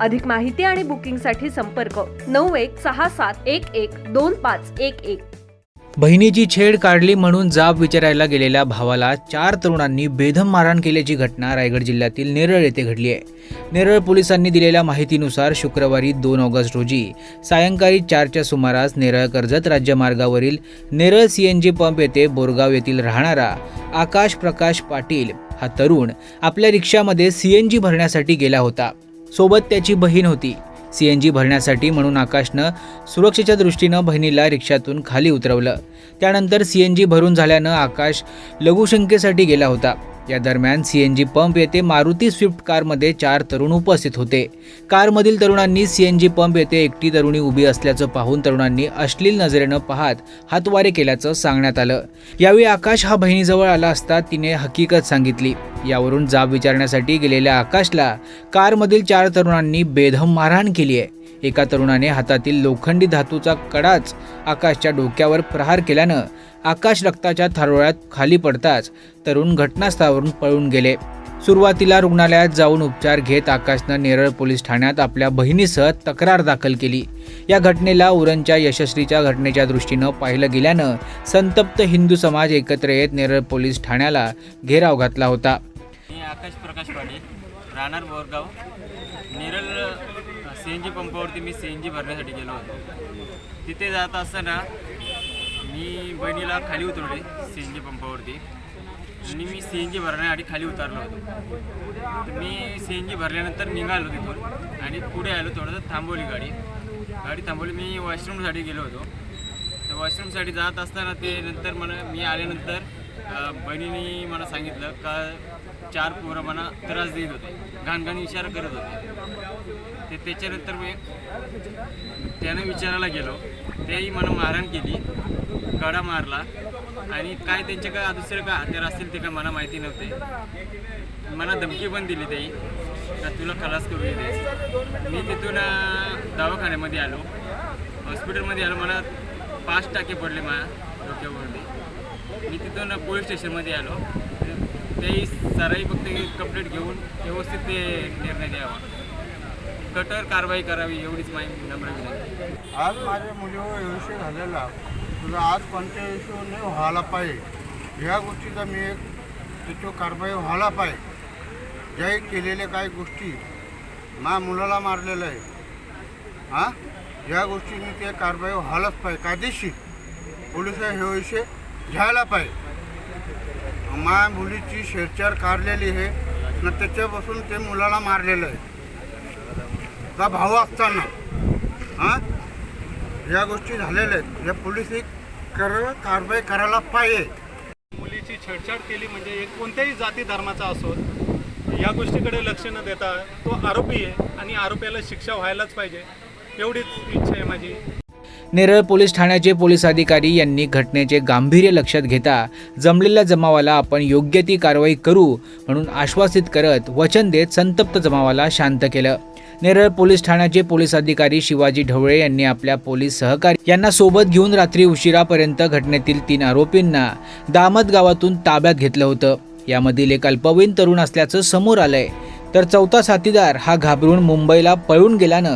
अधिक माहिती आणि बुकिंगसाठी संपर्क नऊ एक सहा सात एक एक दोन पाच एक एक. बहिणीची छेड काढली म्हणून जाब विचारायला गेलेल्या भावाला चार तरुणांनी बेधम मारहाण केल्याची घटना रायगड जिल्ह्यातील नेरळ येथे घडली आहे. नेरळ पोलिसांनी दिलेल्या माहितीनुसार शुक्रवारी दोन ऑगस्ट रोजी सायंकाळी चारच्या सुमारास Neral Karjat राज्यमार्गावरील Neral C N G pump येथे बोरगाव येथील राहणारा आकाश प्रकाश पाटील हा तरुण आपल्या रिक्षामध्ये सी एन जी भरण्यासाठी गेला होता. सोबत त्याची बहीण होती. सी एन जी भरण्यासाठी म्हणून आकाशनं सुरक्षेच्या दृष्टीनं बहिणीला रिक्षातून खाली उतरवलं. त्यानंतर सी एन जी भरून झाल्यानं आकाश लघुशंकेसाठी गेला होता. या दरम्यान सी एन जी पंप येथे मारुती स्विफ्ट कारमध्ये चार तरुण उपस्थित होते. कारमधील तरुणांनी सी एन जी पंप येथे एकटी तरुणी उभी असल्याचं पाहून तरुणांनी अश्लील नजरेनं पाहत हातवारे केल्याचं सांगण्यात आलं. यावेळी आकाश हा बहिणीजवळ आला असता तिने हकीकत सांगितली. यावरून जाब विचारण्यासाठी गेलेल्या आकाशला कारमधील चार तरुणांनी बेधम मारहाण केली आहे एका तरुणाने हातातील लोखंडी धातूचा कडाच आकाशच्या डोक्यावर प्रहार केल्यानं आकाश रक्ताच्या थारोळ्यात खाली पडताच तरुण घटनास्थळावरून पळून गेले. सुरुवातीला रुग्णालयात जाऊन उपचार घेत आकाशनं नेरळ पोलीस ठाण्यात आपल्या बहिणीसह तक्रार दाखल केली. या घटनेला उरणच्या यशस्वीच्या घटनेच्या दृष्टीनं पाहिलं गेल्यानं संतप्त हिंदू समाज एकत्र येत नेरळ पोलीस ठाण्याला घेराव घातला होता. आकाश प्रकाश पाटील राहणार Borgaon Neral C N G पंपावरती मी सी एन जी भरण्यासाठी गेलो होतो. तिथे जात असताना मी बहिणीला खाली उतरवले सी एन जी पंपावरती. आणि मी सी एन जी भरण्यासाठी खाली उतरलो होतो. तर मी सी एन जी भरल्यानंतर निघालो तिथून आणि पुढे आलो थोडंसं थांबवली गाडी. गाडी थांबवली. मी वॉशरूमसाठी गेलो होतो. तर वॉशरूमसाठी जात असताना ते नंतर मला मी आल्यानंतर बहिणीने मला सांगितलं का चार पोरं मला त्रास देत होते. घाणघाण विचार करत होते. ते त्याच्यानंतर मी त्यानं विचारायला गेलो. त्याही मला मारहाण केली. कडा मारला. आणि काय त्यांचे काय दुसरे काय हत्यार असतील ते काय मला माहिती नव्हते. मला धमकी पण दिली त्याही. का तुला खलास करू येते. मी तिथून दवाखान्यामध्ये आलो. हॉस्पिटलमध्ये आलो. मला पाच टाके पडले माझ्या डोक्यावरती. मी तिथून पोलीस स्टेशनमध्ये आलो. तेही सराई फक्त कंप्लेंट घेऊन व्यवस्थित ते निर्णय द्यावा. कठोर कारवाई करावी एवढीच माहिती नम्र विनंती. आज माझ्या मुलीवर विषय झालेला. तुला आज कोणत्या इश्यू नाही व्हायला पाहिजे. ह्या गोष्टीचा मी एक त्याच्यावर कारवाई व्हायला पाहिजे. ज्याही केलेल्या काही गोष्टी मा मुलाला मारलेलं आहे हां? या गोष्टीने ते कारवाई व्हायलाच पाहिजे. कायदेशीर. पोलीस हे विषय घ्यायला पाहिजे. माया मुलीची शेरचार काढलेली आहे न त्याच्यापासून ते मुलाला मारलेलं आहे. का भाऊ असताना हां? या गोष्टी झालेल्या आहेत. या पोलीस एक कर कारवाई करायला पाहिजे. मुलीची छेडछाड केली म्हणजे एक कोणत्याही जाती धर्माचा असो या गोष्टीकडे लक्ष न देता तो आरोपी आहे आणि आरोपीला शिक्षा व्हायलाच पाहिजे. एवढीच इच्छा आहे माझी. नेरळ पोलीस ठाण्याचे पोलीस अधिकारी यांनी घटनेचे गांभीर्य लक्षात घेता जमलेल्या जमावाला आपण योग्य ती कारवाई करू म्हणून आश्वासित करत वचन देत संतप्त जमावाला शांत केलं. नेरळ पोलीस ठाण्याचे पोलीस अधिकारी शिवाजी ढवळे यांनी आपल्या पोलीस सहकारी यांना सोबत घेऊन रात्री उशिरापर्यंत घटनेतील तीन आरोपींना दामत गावातून ताब्यात घेतलं होतं. यामधील एक अल्पवयीन तरुण असल्याचं समोर आलंय. तर चौथा साथीदार हा घाबरून मुंबईला पळून गेल्यानं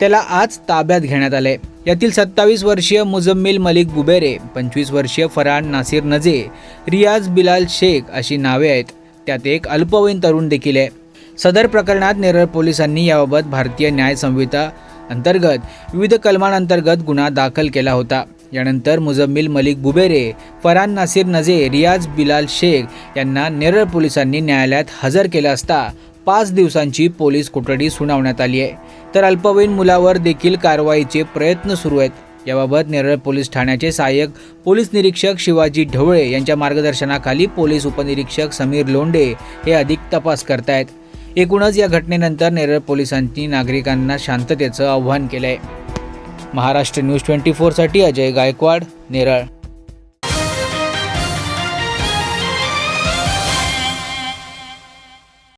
त्याला आज ताब्यात घेण्यात आले यातील सत्तावीस वर्षीय मुजम्मिल मलिक बुबेरे पंचवीस वर्षीय फरहान नासिर नजे रियाज बिलाल शेख अशी नावे आहेत. त्यात एक अल्पवयीन तरुण देखील आहे. सदर प्रकरणात नेरळ पोलिसांनी याबाबत भारतीय न्याय संहिता अंतर्गत विविध कलमांअंतर्गत गुन्हा दाखल केला होता. यानंतर मुजम्मिल मलिक बुबेरे फरहान नासिर नजे रियाज बिलाल शेख यांना नेरळ पोलिसांनी न्यायालयात हजर केलं असता पाच दिवसांची पोलीस कोठडी सुनावण्यात आली आहे. तर अल्पवयीन मुलावर देखील कारवाईचे प्रयत्न सुरू आहेत. याबाबत नेरळ पोलीस ठाण्याचे सहाय्यक पोलीस निरीक्षक शिवाजी ढवळे यांच्या मार्गदर्शनाखाली पोलीस उपनिरीक्षक समीर लोंडे हे अधिक तपास करतायत. एकूणच या घटनेनंतर नेरळ पोलिसांनी नागरिकांना शांततेचं आव्हान केलं आहे महाराष्ट्र न्यूज ट्वेंटी फोरसाठी अजय गायकवाड नेरळ.